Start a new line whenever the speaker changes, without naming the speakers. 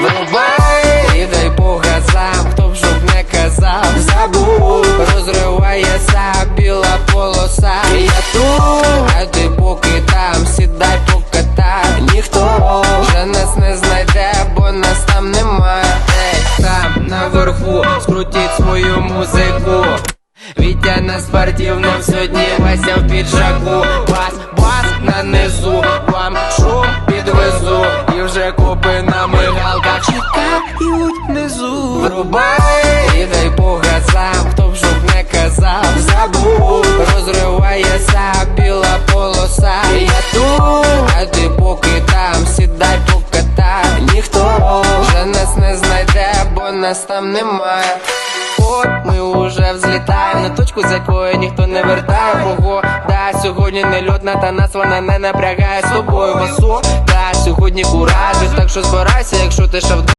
Вирубай, і дай Бога сам, хто б жов не казав, забув, розривається біла полоса. Я тут, а ти поки там, сідай поки там ніхто вже нас не знайде, бо нас там немає. Там наверху скрутіть свою музику. Вітя на спортивному сьогодні Вася в піджаку. Бас, бас на низу Вам шум підвезу. І вже копи на мигалках Чекають внизу. Врубай І дай по газам Хто б щоб не казав Забув. Розривається біла полоса. Я тут А ти поки там Сідай покатай. Ніхто вже нас не знайде Бо нас там немає От ми уже взлітаємо на точку, з якої ніхто не вертає. Погода сьогодні не льотна, та нас вона не напрягає з тобою. Басу Та сьогодні куражить, так що збирайся, якщо ти вдома